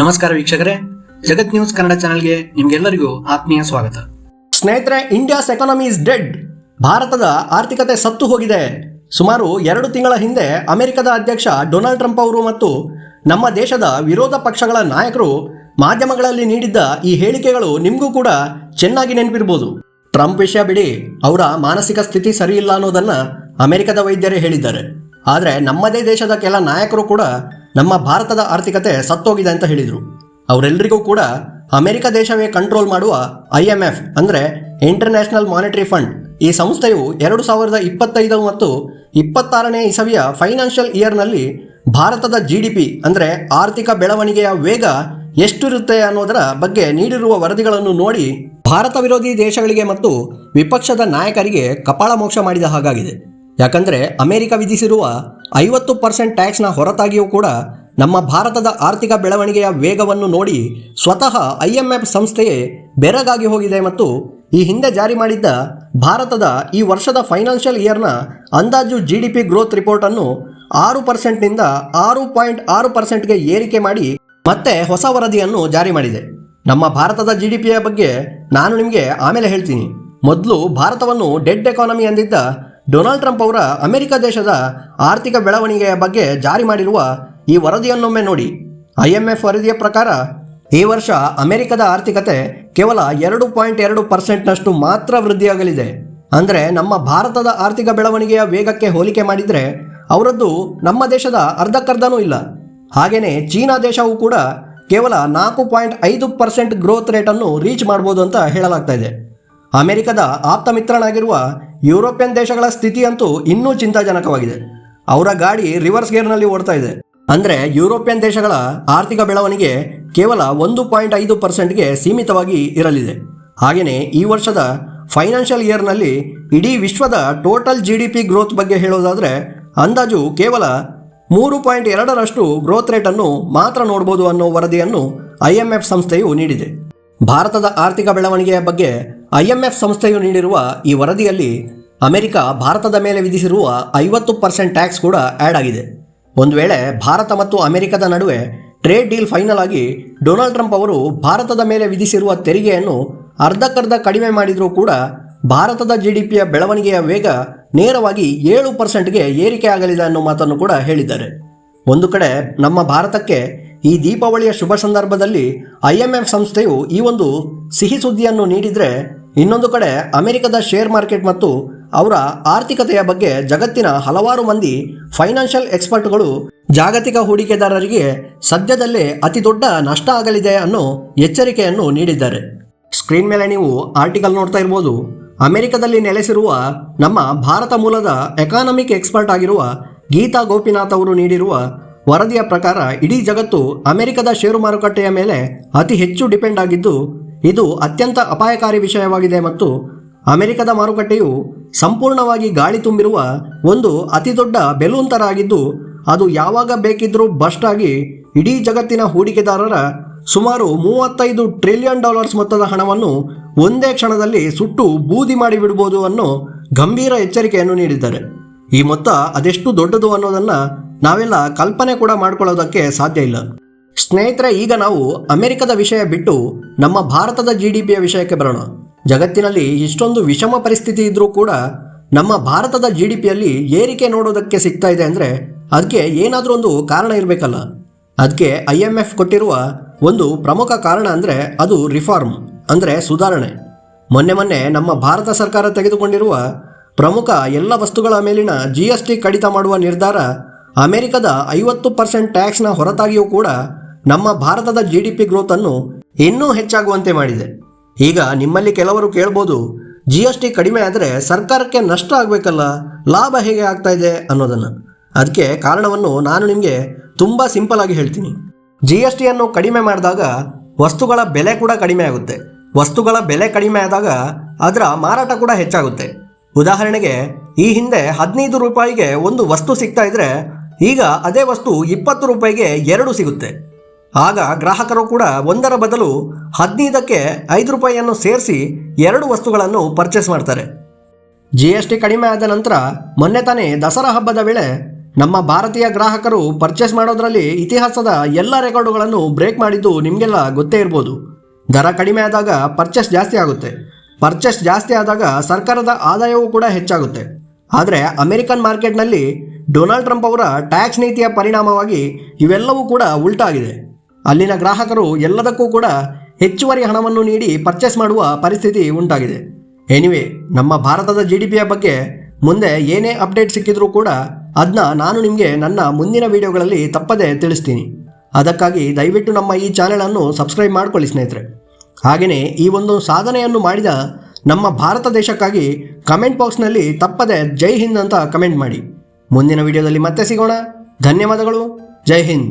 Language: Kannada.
ನಮಸ್ಕಾರ ವೀಕ್ಷಕರೇ. ಜಗತ್ ನ್ಯೂಸ್ ಕನ್ನಡ ಚಾನೆಲ್ಗೆ ನಿಮ್ಗೆಲ್ಲರಿಗೂ ಆತ್ಮೀಯ ಸ್ವಾಗತ. ಸ್ನೇಹಿತರೆ, ಇಂಡಿಯಾಸ್ ಎಕಾನಮಿ ಇಸ್ ಡೆಡ್ ಭಾರತದ ಆರ್ಥಿಕತೆ ಸತ್ತು ಹೋಗಿದೆ. ಸುಮಾರು ಎರಡು ತಿಂಗಳ ಹಿಂದೆ ಅಮೆರಿಕದ ಅಧ್ಯಕ್ಷ ಡೊನಾಲ್ಡ್ ಟ್ರಂಪ್ ಅವರು ಮತ್ತು ನಮ್ಮ ದೇಶದ ವಿರೋಧ ಪಕ್ಷಗಳ ನಾಯಕರು ಮಾಧ್ಯಮಗಳಲ್ಲಿ ನೀಡಿದ್ದ ಈ ಹೇಳಿಕೆಗಳು ನಿಮಗೂ ಕೂಡ ಚೆನ್ನಾಗಿ ನೆನಪಿರ್ಬೋದು. ಟ್ರಂಪ್ ವಿಷಯ ಬಿಡಿ, ಅವರ ಮಾನಸಿಕ ಸ್ಥಿತಿ ಸರಿಯಿಲ್ಲ ಅನ್ನೋದನ್ನು ಅಮೆರಿಕದ ವೈದ್ಯರೇ ಹೇಳಿದ್ದಾರೆ. ಆದರೆ ನಮ್ಮದೇ ದೇಶದ ಕೆಲ ನಾಯಕರು ಕೂಡ ನಮ್ಮ ಭಾರತದ ಆರ್ಥಿಕತೆ ಸತ್ತೋಗಿದೆ ಅಂತ ಹೇಳಿದರು. ಅವರೆಲ್ಲರಿಗೂ ಕೂಡ ಅಮೆರಿಕ ದೇಶವೇ ಕಂಟ್ರೋಲ್ ಮಾಡುವ ಐ ಎಂ ಎಫ್ ಅಂದರೆ ಇಂಟರ್ನ್ಯಾಷನಲ್ ಮಾನಿಟರಿ ಫಂಡ್ ಈ ಸಂಸ್ಥೆಯು ಎರಡು ಸಾವಿರದ ಇಪ್ಪತ್ತೈದು ಮತ್ತು ಇಪ್ಪತ್ತಾರನೇ ಇಸವಿಯ ಫೈನಾನ್ಷಿಯಲ್ ಇಯರ್ನಲ್ಲಿ ಭಾರತದ ಜಿ ಡಿ ಪಿ ಅಂದರೆ ಆರ್ಥಿಕ ಬೆಳವಣಿಗೆಯ ವೇಗ ಎಷ್ಟಿರುತ್ತೆ ಅನ್ನೋದರ ಬಗ್ಗೆ ನೀಡಿರುವ ವರದಿಗಳನ್ನು ನೋಡಿ ಭಾರತ ವಿರೋಧಿ ದೇಶಗಳಿಗೆ ಮತ್ತು ವಿಪಕ್ಷದ ನಾಯಕರಿಗೆ ಕಪಾಳ ಮೋಕ್ಷ ಮಾಡಿದ ಹಾಗಾಗಿದೆ. ಯಾಕಂದರೆ ಅಮೆರಿಕ ವಿಧಿಸಿರುವ ಐವತ್ತು ಪರ್ಸೆಂಟ್ ಟ್ಯಾಕ್ಸ್ನ ಹೊರತಾಗಿಯೂ ಕೂಡ ನಮ್ಮ ಭಾರತದ ಆರ್ಥಿಕ ಬೆಳವಣಿಗೆಯ ವೇಗವನ್ನು ನೋಡಿ ಸ್ವತಃ ಐ ಎಂ ಎಫ್ ಸಂಸ್ಥೆಯೇ ಬೆರಗಾಗಿ ಹೋಗಿದೆ ಮತ್ತು ಈ ಹಿಂದೆ ಜಾರಿ ಮಾಡಿದ್ದ ಭಾರತದ ಈ ವರ್ಷದ ಫೈನಾನ್ಷಿಯಲ್ ಇಯರ್ನ ಅಂದಾಜು ಜಿ ಡಿ ಪಿ ಗ್ರೋತ್ ರಿಪೋರ್ಟನ್ನು ಆರು ಪರ್ಸೆಂಟ್ನಿಂದ ಆರು ಪಾಯಿಂಟ್ ಆರು ಪರ್ಸೆಂಟ್ಗೆ ಏರಿಕೆ ಮಾಡಿ ಮತ್ತೆ ಹೊಸ ವರದಿಯನ್ನು ಜಾರಿ ಮಾಡಿದೆ. ನಮ್ಮ ಭಾರತದ ಜಿ ಡಿ ಪಿಯ ಬಗ್ಗೆ ನಾನು ನಿಮಗೆ ಆಮೇಲೆ ಹೇಳ್ತೀನಿ. ಮೊದಲು ಭಾರತವನ್ನು ಡೆಡ್ ಎಕಾನಮಿ ಎಂದಿದ್ದ ಡೊನಾಲ್ಡ್ ಟ್ರಂಪ್ ಅವರ ಅಮೆರಿಕ ದೇಶದ ಆರ್ಥಿಕ ಬೆಳವಣಿಗೆಯ ಬಗ್ಗೆ ಜಾರಿ ಮಾಡಿರುವ ಈ ವರದಿಯನ್ನೊಮ್ಮೆ ನೋಡಿ. ಐ ಎಂ ಎಫ್ ವರದಿಯ ಪ್ರಕಾರ, ಈ ವರ್ಷ ಅಮೆರಿಕದ ಆರ್ಥಿಕತೆ ಕೇವಲ ಎರಡು ಪಾಯಿಂಟ್ ಎರಡು ಪರ್ಸೆಂಟ್ನಷ್ಟು ಮಾತ್ರ ವೃದ್ಧಿಯಾಗಲಿದೆ. ಅಂದರೆ ನಮ್ಮ ಭಾರತದ ಆರ್ಥಿಕ ಬೆಳವಣಿಗೆಯ ವೇಗಕ್ಕೆ ಹೋಲಿಕೆ ಮಾಡಿದರೆ, ಅವರದ್ದು ನಮ್ಮ ದೇಶದ ಅರ್ಧಕ್ಕರ್ಧನೂ ಇಲ್ಲ. ಹಾಗೆಯೇ ಚೀನಾ ದೇಶವು ಕೂಡ ಕೇವಲ ನಾಲ್ಕು ಪಾಯಿಂಟ್ ಐದು ಪರ್ಸೆಂಟ್ ಗ್ರೋತ್ ರೇಟನ್ನು ರೀಚ್ ಮಾಡ್ಬೋದು ಅಂತ ಹೇಳಲಾಗ್ತಾ ಇದೆ. ಅಮೆರಿಕದ ಆಪ್ತ ಮಿತ್ರನಾಗಿರುವ ಯುರೋಪಿಯನ್ ದೇಶಗಳ ಸ್ಥಿತಿಯಂತೂ ಇನ್ನೂ ಚಿಂತಾಜನಕವಾಗಿದೆ. ಅವರ ಗಾಡಿ ರಿವರ್ಸ್ ಗೇರ್ನಲ್ಲಿ ಓಡ್ತಾ ಇದೆ. ಅಂದರೆ ಯುರೋಪಿಯನ್ ದೇಶಗಳ ಆರ್ಥಿಕ ಬೆಳವಣಿಗೆ ಕೇವಲ ಒಂದು ಪಾಯಿಂಟ್ ಐದು ಪರ್ಸೆಂಟ್ಗೆ ಸೀಮಿತವಾಗಿ ಇರಲಿದೆ. ಹಾಗೆಯೇ ಈ ವರ್ಷದ ಫೈನಾನ್ಷಿಯಲ್ ಇಯರ್ನಲ್ಲಿ ಇಡೀ ವಿಶ್ವದ total G D P growth ಬಗ್ಗೆ ಹೇಳೋದಾದರೆ ಅಂದಾಜು ಕೇವಲ ಮೂರು ಪಾಯಿಂಟ್ ಎರಡರಷ್ಟು ಗ್ರೋತ್ ರೇಟನ್ನು ಮಾತ್ರ ನೋಡ್ಬೋದು ಅನ್ನೋ ವರದಿಯನ್ನು ಐ ಎಂ ಎಫ್ ಸಂಸ್ಥೆಯು ನೀಡಿದೆ. ಭಾರತದ ಆರ್ಥಿಕ ಬೆಳವಣಿಗೆಯ ಬಗ್ಗೆ ಐ ಎಂ ಎಫ್ ಸಂಸ್ಥೆಯು ನೀಡಿರುವ ಈ ವರದಿಯಲ್ಲಿ ಅಮೆರಿಕ ಭಾರತದ ಮೇಲೆ ವಿಧಿಸಿರುವ ಐವತ್ತು ಪರ್ಸೆಂಟ್ ಟ್ಯಾಕ್ಸ್ ಕೂಡ ಆ್ಯಡ್ ಆಗಿದೆ. ಒಂದು ವೇಳೆ ಭಾರತ ಮತ್ತು ಅಮೆರಿಕದ ನಡುವೆ ಟ್ರೇಡ್ ಡೀಲ್ ಫೈನಲ್ ಆಗಿ ಡೊನಾಲ್ಡ್ ಟ್ರಂಪ್ ಅವರು ಭಾರತದ ಮೇಲೆ ವಿಧಿಸಿರುವ ತೆರಿಗೆಯನ್ನು ಅರ್ಧಕ್ಕರ್ಧ ಕಡಿಮೆ ಮಾಡಿದರೂ ಕೂಡ ಭಾರತದ ಜಿ ಡಿ ಪಿಯ ಬೆಳವಣಿಗೆಯ ವೇಗ ನೇರವಾಗಿ ಏಳು ಪರ್ಸೆಂಟ್ಗೆ ಏರಿಕೆ ಆಗಲಿದೆ ಅನ್ನೋ ಮಾತನ್ನು ಕೂಡ ಹೇಳಿದ್ದಾರೆ. ಒಂದು ಕಡೆ ನಮ್ಮ ಭಾರತಕ್ಕೆ ಈ ದೀಪಾವಳಿಯ ಶುಭ ಸಂದರ್ಭದಲ್ಲಿ ಐ ಎಂ ಎಫ್ ಸಂಸ್ಥೆಯು ಈ ಒಂದು ಸಿಹಿ ಸುದ್ದಿಯನ್ನು ನೀಡಿದರೆ ಇನ್ನೊಂದು ಕಡೆ ಅಮೆರಿಕದ ಶೇರ್ ಮಾರ್ಕೆಟ್ ಮತ್ತು ಅವರ ಆರ್ಥಿಕತೆಯ ಬಗ್ಗೆ ಜಗತ್ತಿನ ಹಲವಾರು ಮಂದಿ ಫೈನಾನ್ಷಿಯಲ್ ಎಕ್ಸ್ಪರ್ಟ್ಗಳು ಜಾಗತಿಕ ಹೂಡಿಕೆದಾರರಿಗೆ ಸದ್ಯದಲ್ಲೇ ಅತಿ ದೊಡ್ಡ ನಷ್ಟ ಆಗಲಿದೆ ಅನ್ನೋ ಎಚ್ಚರಿಕೆಯನ್ನು ನೀಡಿದ್ದಾರೆ. ಸ್ಕ್ರೀನ್ ಮೇಲೆ ನೀವು ಆರ್ಟಿಕಲ್ ನೋಡ್ತಾ ಇರ್ಬೋದು. ಅಮೆರಿಕದಲ್ಲಿ ನೆಲೆಸಿರುವ ನಮ್ಮ ಭಾರತ ಮೂಲದ ಎಕಾನಮಿಕ್ ಎಕ್ಸ್ಪರ್ಟ್ ಆಗಿರುವ ಗೀತಾ ಗೋಪಿನಾಥ್ ಅವರು ನೀಡಿರುವ ವರದಿಯ ಪ್ರಕಾರ ಇಡೀ ಜಗತ್ತು ಅಮೆರಿಕದ ಷೇರು ಮಾರುಕಟ್ಟೆಯ ಮೇಲೆ ಅತಿ ಹೆಚ್ಚು ಡಿಪೆಂಡ್ ಆಗಿದ್ದು ಇದು ಅತ್ಯಂತ ಅಪಾಯಕಾರಿ ವಿಷಯವಾಗಿದೆ ಮತ್ತು ಅಮೆರಿಕದ ಮಾರುಕಟ್ಟೆಯು ಸಂಪೂರ್ಣವಾಗಿ ಗಾಳಿ ತುಂಬಿರುವ ಒಂದು ಅತಿದೊಡ್ಡ ಬೆಲೂನ್ ಥರ ಆಗಿದ್ದು, ಅದು ಯಾವಾಗ ಬೇಕಿದ್ರೂ ಬಸ್ಟ್ ಆಗಿ ಇಡೀ ಜಗತ್ತಿನ ಹೂಡಿಕೆದಾರರ ಸುಮಾರು ಮೂವತ್ತೈದು ಟ್ರಿಲಿಯನ್ ಡಾಲರ್ಸ್ ಮೊತ್ತದ ಹಣವನ್ನು ಒಂದೇ ಕ್ಷಣದಲ್ಲಿ ಸುಟ್ಟು ಬೂದಿ ಮಾಡಿ ಬಿಡ್ಬೋದು ಅನ್ನೋ ಗಂಭೀರ ಎಚ್ಚರಿಕೆಯನ್ನು ನೀಡಿದ್ದಾರೆ. ಈ ಮೊತ್ತ ಅದೆಷ್ಟು ದೊಡ್ಡದು ಅನ್ನೋದನ್ನ ನಾವೆಲ್ಲ ಕಲ್ಪನೆ ಕೂಡ ಮಾಡ್ಕೊಳ್ಳೋದಕ್ಕೆ ಸಾಧ್ಯ ಇಲ್ಲ. ಸ್ನೇಹಿತರೆ, ಈಗ ನಾವು ಅಮೆರಿಕದ ವಿಷಯ ಬಿಟ್ಟು ನಮ್ಮ ಭಾರತದ ಜಿ ಡಿ ಪಿಯ ವಿಷಯಕ್ಕೆ ಬರೋಣ. ಜಗತ್ತಿನಲ್ಲಿ ಇಷ್ಟೊಂದು ವಿಷಮ ಪರಿಸ್ಥಿತಿ ಇದ್ರೂ ಕೂಡ ನಮ್ಮ ಭಾರತದ ಜಿ ಡಿ ಪಿಯಲ್ಲಿ ಏರಿಕೆ ನೋಡೋದಕ್ಕೆ ಸಿಗ್ತಾ ಇದೆ ಅಂದರೆ ಅದಕ್ಕೆ ಏನಾದರೂ ಒಂದು ಕಾರಣ ಇರಬೇಕಲ್ಲ. ಅದಕ್ಕೆ ಐ ಎಂ ಎಫ್ ಕೊಟ್ಟಿರುವ ಒಂದು ಪ್ರಮುಖ ಕಾರಣ ಅಂದರೆ ಅದು ರಿಫಾರ್ಮ್ ಅಂದರೆ ಸುಧಾರಣೆ. ಮೊನ್ನೆ ಮೊನ್ನೆ ನಮ್ಮ ಭಾರತ ಸರ್ಕಾರ ತೆಗೆದುಕೊಂಡಿರುವ ಪ್ರಮುಖ ಎಲ್ಲ ವಸ್ತುಗಳ ಮೇಲಿನ ಜಿ ಎಸ್ ಟಿ ಕಡಿತ ಮಾಡುವ ನಿರ್ಧಾರ ಅಮೆರಿಕದ ಐವತ್ತು ಪರ್ಸೆಂಟ್ ಟ್ಯಾಕ್ಸ್ನ ಹೊರತಾಗಿಯೂ ಕೂಡ ನಮ್ಮ ಭಾರತದ ಜಿ ಡಿ ಪಿ ಗ್ರೋತನ್ನು ಇನ್ನೂ ಹೆಚ್ಚಾಗುವಂತೆ ಮಾಡಿದೆ. ಈಗ ನಿಮ್ಮಲ್ಲಿ ಕೆಲವರು ಕೇಳ್ಬೋದು ಜಿ ಎಸ್ ಟಿ ಕಡಿಮೆ ಆದರೆ ಸರ್ಕಾರಕ್ಕೆ ನಷ್ಟ ಆಗಬೇಕಲ್ಲ, ಲಾಭ ಹೇಗೆ ಆಗ್ತಾ ಇದೆ ಅನ್ನೋದನ್ನು. ಅದಕ್ಕೆ ಕಾರಣವನ್ನು ನಾನು ನಿಮಗೆ ತುಂಬ ಸಿಂಪಲ್ ಆಗಿ ಹೇಳ್ತೀನಿ. ಜಿ ಎಸ್ ಟಿಯನ್ನು ಕಡಿಮೆ ಮಾಡಿದಾಗ ವಸ್ತುಗಳ ಬೆಲೆ ಕೂಡ ಕಡಿಮೆ ಆಗುತ್ತೆ. ವಸ್ತುಗಳ ಬೆಲೆ ಕಡಿಮೆ ಆದಾಗ ಅದರ ಮಾರಾಟ ಕೂಡ ಹೆಚ್ಚಾಗುತ್ತೆ. ಉದಾಹರಣೆಗೆ, ಈ ಹಿಂದೆ ಹದಿನೈದು ರೂಪಾಯಿಗೆ ಒಂದು ವಸ್ತು ಸಿಗ್ತಾ ಇದ್ರೆ ಈಗ ಅದೇ ವಸ್ತು ಇಪ್ಪತ್ತು ರೂಪಾಯಿಗೆ ಎರಡು ಸಿಗುತ್ತೆ. ಆಗ ಗ್ರಾಹಕರು ಕೂಡ ಒಂದರ ಬದಲು ಹದಿನೈದಕ್ಕೆ ಐದು ರೂಪಾಯಿಯನ್ನು ಸೇರಿಸಿ ಎರಡು ವಸ್ತುಗಳನ್ನು ಪರ್ಚೇಸ್ ಮಾಡ್ತಾರೆ. ಜಿ ಎಸ್ ಟಿ ಕಡಿಮೆ ಆದ ನಂತರ ಮೊನ್ನೆ ತಾನೇ ದಸರಾ ಹಬ್ಬದ ವೇಳೆ ನಮ್ಮ ಭಾರತೀಯ ಗ್ರಾಹಕರು ಪರ್ಚೇಸ್ ಮಾಡೋದರಲ್ಲಿ ಇತಿಹಾಸದ ಎಲ್ಲ ರೆಕಾರ್ಡುಗಳನ್ನು ಬ್ರೇಕ್ ಮಾಡಿದ್ದು ನಿಮಗೆಲ್ಲ ಗೊತ್ತೇ ಇರ್ಬೋದು. ದರ ಕಡಿಮೆ ಆದಾಗ ಪರ್ಚೇಸ್ ಜಾಸ್ತಿ ಆಗುತ್ತೆ. ಪರ್ಚೇಸ್ ಜಾಸ್ತಿ ಆದಾಗ ಸರ್ಕಾರದ ಆದಾಯವೂ ಕೂಡ ಹೆಚ್ಚಾಗುತ್ತೆ. ಆದರೆ ಅಮೆರಿಕನ್ ಮಾರ್ಕೆಟ್ನಲ್ಲಿ ಡೊನಾಲ್ಡ್ ಟ್ರಂಪ್ ಅವರ ಟ್ಯಾಕ್ಸ್ ನೀತಿಯ ಪರಿಣಾಮವಾಗಿ ಇವೆಲ್ಲವೂ ಕೂಡ ಉಲ್ಟಾಗಿದೆ. ಅಲ್ಲಿನ ಗ್ರಾಹಕರು ಎಲ್ಲದಕ್ಕೂ ಕೂಡ ಹೆಚ್ಚುವರಿ ಹಣವನ್ನು ನೀಡಿ ಪರ್ಚೇಸ್ ಮಾಡುವ ಪರಿಸ್ಥಿತಿ ಉಂಟಾಗಿದೆ. ಎನಿವೆ ನಮ್ಮ ಭಾರತದ ಜಿ ಡಿ ಪಿಯ ಬಗ್ಗೆ ಮುಂದೆ ಏನೇ ಅಪ್ಡೇಟ್ ಸಿಕ್ಕಿದ್ರೂ ಕೂಡ ಅದನ್ನ ನಾನು ನಿಮಗೆ ನನ್ನ ಮುಂದಿನ ವಿಡಿಯೋಗಳಲ್ಲಿ ತಪ್ಪದೆ ತಿಳಿಸ್ತೀನಿ. ಅದಕ್ಕಾಗಿ ದಯವಿಟ್ಟು ನಮ್ಮ ಈ ಚಾನೆಲನ್ನು ಸಬ್ಸ್ಕ್ರೈಬ್ ಮಾಡ್ಕೊಳ್ಳಿ ಸ್ನೇಹಿತರೆ. ಹಾಗೆಯೇ ಈ ಒಂದು ಸಾಧನೆಯನ್ನು ಮಾಡಿದ ನಮ್ಮ ಭಾರತ ದೇಶಕ್ಕಾಗಿ ಕಮೆಂಟ್ ಬಾಕ್ಸ್ನಲ್ಲಿ ತಪ್ಪದೆ ಜೈ ಹಿಂದ್ ಅಂತ ಕಮೆಂಟ್ ಮಾಡಿ. ಮುಂದಿನ ವಿಡಿಯೋದಲ್ಲಿ ಮತ್ತೆ ಸಿಗೋಣ. ಧನ್ಯವಾದಗಳು. ಜೈ ಹಿಂದ್.